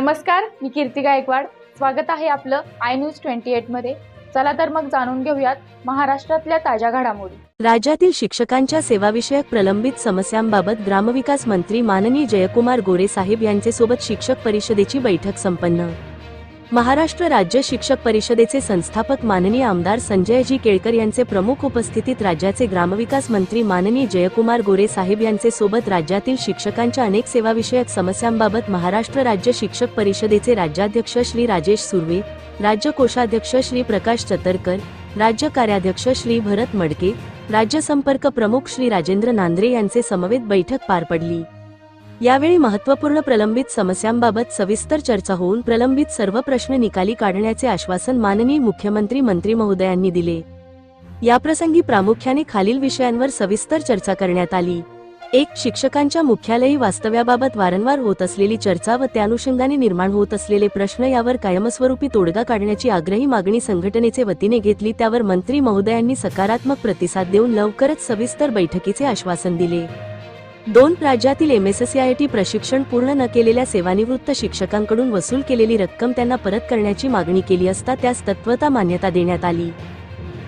नमस्कार मी कीर्ती गायकवाड. स्वागत आहे आपलं आय न्यूज ट्वेंटी मध्ये. चला तर मग जाणून घेऊयात महाराष्ट्रातल्या ताज्या घडामोडी. राज्यातील शिक्षकांच्या सेवाविषयक प्रलंबित समस्यांबाबत ग्रामविकास मंत्री माननीय जयकुमार गोरे साहेब यांचेसोबत शिक्षक परिषदेची बैठक संपन्न. महाराष्ट्र राज्य शिक्षक परिषदेचे संस्थापक माननीय आमदार संजयजी केळकर यांचे प्रमुख उपस्थितीत राज्याचे ग्रामविकास मंत्री माननीय जयकुमार गोरे साहेब यांचे सोबत राज्यातील शिक्षकांच्या अनेक सेवाविषयक समस्यांबाबत महाराष्ट्र राज्य शिक्षक परिषदेचे राज्याध्यक्ष श्री राजेश सुर्वे राज्य कोषाध्यक्ष श्री प्रकाश चतरकर राज्य कार्याध्यक्ष श्री भरत मडके राज्य संपर्क प्रमुख श्री राजेंद्र नांद्रे यांचे समवेत बैठक पार पडली. यावेळी महत्त्वपूर्ण प्रलंबित समस्यांबाबत सविस्तर चर्चा होऊन प्रलंबित सर्व प्रश्न निकाली काढण्याचे आश्वासन माननीय मुख्यमंत्री मंत्री महोदयांनी दिले. याप्रसंगी प्रामुख्याने खालील विषयांवर सविस्तर चर्चा करण्यात आली. एक शिक्षकांच्या मुख्यालयी वास्तव्याबाबत वारंवार होत असलेली चर्चा व त्यानुषंगाने निर्माण होत असलेले प्रश्न यावर कायमस्वरूपी तोडगा काढण्याची आग्रही मागणी संघटनेचे वतीने घेतली त्यावर मंत्री महोदयांनी सकारात्मक प्रतिसाद देऊन लवकरच सविस्तर बैठकीचे आश्वासन दिले. दोन राज्यातील एमएससीआयटी प्रशिक्षण पूर्ण न केलेल्या सेवानिवृत्त शिक्षकांकडून वसूल केलेली रक्कम त्यांना परत करण्याची मागणी केली असता त्यास तत्वता मान्यता देण्यात आली.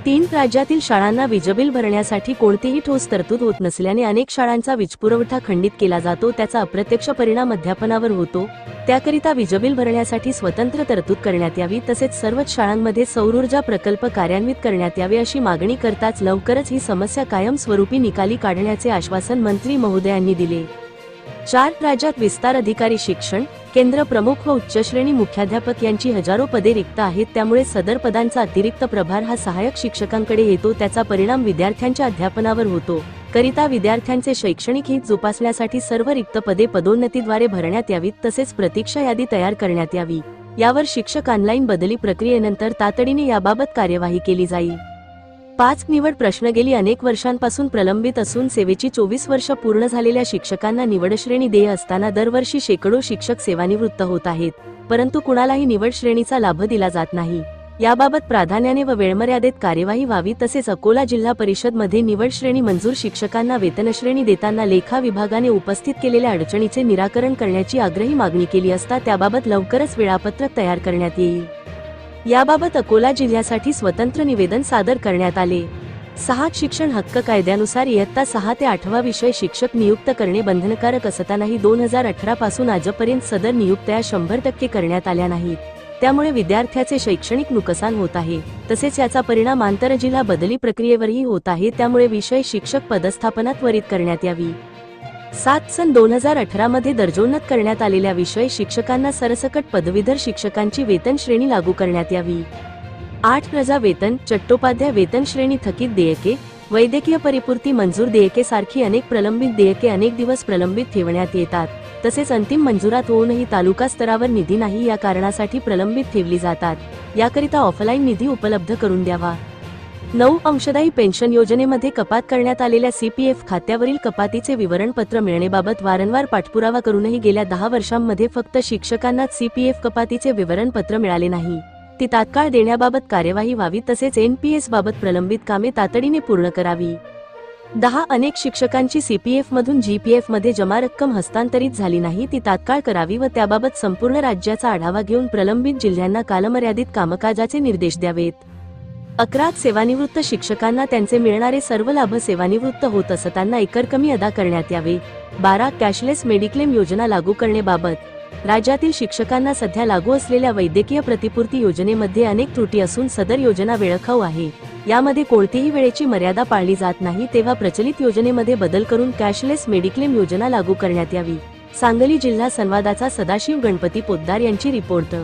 तीन राज्यातील शाळांना वीजबिल भरण्यासाठी कोणतीही ठोस तरतूद होत नसल्याने अनेक शाळांचा वीजपुरवठा खंडित केला जातो त्याचा अप्रत्यक्ष परिणाम अध्यापनावर होतो. त्याकरिता वीजबिल भरण्यासाठी स्वतंत्र तरतूद करण्यात यावी तसेच सर्वच शाळांमध्ये सौरऊर्जा प्रकल्प कार्यान्वित करण्यात यावे अशी मागणी करताच लवकरच ही समस्या कायमस्वरूपी निकाली काढण्याचे आश्वासन मंत्री महोदयांनी दिले. चार राज्यात विस्तार अधिकारी शिक्षण केंद्र प्रमुख व उच्च श्रेणी मुख्याध्यापक यांची हजारो पदे रिक्त आहेत त्यामुळे सदर पदांचा अतिरिक्त प्रभार हा सहाय्यक शिक्षकांकडे येतो त्याचा परिणाम विद्यार्थ्यांच्या अध्यापनावर होतो. करिता विद्यार्थ्यांचे शैक्षणिक हित जोपासण्यासाठी सर्व रिक्त पदे पदोन्नतीद्वारे भरण्यात यावीत तसेच प्रतीक्षा यादी तयार करण्यात यावी. यावर शिक्षक ऑनलाईन बदली प्रक्रियेनंतर तातडीने याबाबत कार्यवाही केली जाईल. पाच निवड प्रश्न गेली अनेक वर्षांपासून प्रलंबित असून सेवेची चोवीस वर्ष पूर्ण झालेल्या शिक्षकांना निवडश्रेणी देय असताना दरवर्षी शेकडो शिक्षक सेवानिवृत्त होत आहेत. परंतु कुणालाही निवड श्रेणीचा लाभ दिला जात नाही. याबाबत प्राधान्याने व वेळमर्यादेत कार्यवाही व्हावी तसेच अकोला जिल्हा परिषदमध्ये निवड श्रेणी मंजूर शिक्षकांना वेतनश्रेणी देताना लेखा विभागाने उपस्थित केलेल्या अडचणीचे निराकरण करण्याची आग्रही मागणी केली असता त्याबाबत लवकरच वेळापत्रक तयार करण्यात येईल. याबाबत अकोला जिल्ह्यासाठी स्वतंत्र निवेदन सादर करण्यात आले. सहा शिक्षण हक्क कायद्यानुसार इयत्ता सहा ते आठवा विषय शिक्षक नियुक्त करणे बंधनकारक असतानाही दोन हजार अठरा पासून आजपर्यंत सदर नियुक्त्या शंभर टक्के करण्यात आल्या नाहीत. त्यामुळे विद्यार्थ्याचे शैक्षणिक नुकसान होत आहे. तसेच याचा परिणाम आंतरजिल्हा बदली प्रक्रियेवरही होत आहे. त्यामुळे विषय शिक्षक पदस्थापना त्वरित करण्यात यावी. सात सन दोन हजार अठरा मध्ये दर्जोन्नत करण्यात आलेल्या विषय शिक्षकांना सरसकट पदवीधर शिक्षकांची वेतन श्रेणी लागू करण्यात यावी. आठ प्रजा वेतन चट्टोपाध्याय वेतन श्रेणी थकीत देयके वैद्यकीय परिपूर्ती मंजूर देयके सारखी अनेक प्रलंबित देयके अनेक दिवस प्रलंबित ठेवण्यात येतात. तसेच अंतिम मंजुरात होऊनही तालुका स्तरावर निधी नाही या कारणासाठी प्रलंबित ठेवली जातात. याकरिता ऑफलाईन निधी उपलब्ध करून द्यावा. नऊ अंशदायी पेन्शन योजनेमध्ये कपात करण्यात आलेल्या सीपीएफ खात्यावरील कपातीचे विवरणपत्र मिळण्याबाबत वारंवार पाठपुरावा करूनही गेल्या दहा वर्षांमध्ये फक्त शिक्षकांनाच सीपीएफ कपातीचे विवरणपत्र मिळाले नाही. ती तात्काळ देण्याबाबत कार्यवाही व्हावी तसेच एनपीएस बाबत प्रलंबित कामे तातडीने पूर्ण करावी. दहा अनेक शिक्षकांची सीपीएफ मधून जीपीएफमध्ये जमा रक्कम हस्तांतरित झाली नाही ती तात्काळ करावी व त्याबाबत संपूर्ण राज्याचा आढावा घेऊन प्रलंबित जिल्ह्यांना कालमर्यादित कामकाजाचे निर्देश द्यावेत. अकरात सेवानिवृत्त शिक्षकांना त्यांचे मिळणारे सर्व लाभ सेवानिवृत्त होत असताना एकरकमी अदा करण्यात यावे. बारा कॅशलेस मेडिक्लेम योजना लागू करण्याबाबत राज्यातील शिक्षकांना सध्या लागू असलेल्या वैद्यकीय प्रतिपूर्ती योजनेमध्ये अनेक त्रुटी असून सदर योजना वेळखाऊ आहे. यामध्ये कोणतीही वेळेची मर्यादा पाळली जात नाही तेव्हा प्रचलित योजनेमध्ये बदल करून कॅशलेस मेडिक्लेम योजना लागू करण्यात यावी. सांगली जिल्हा संवादाचा सदाशिव गणपती पोद्दार यांची रिपोर्ट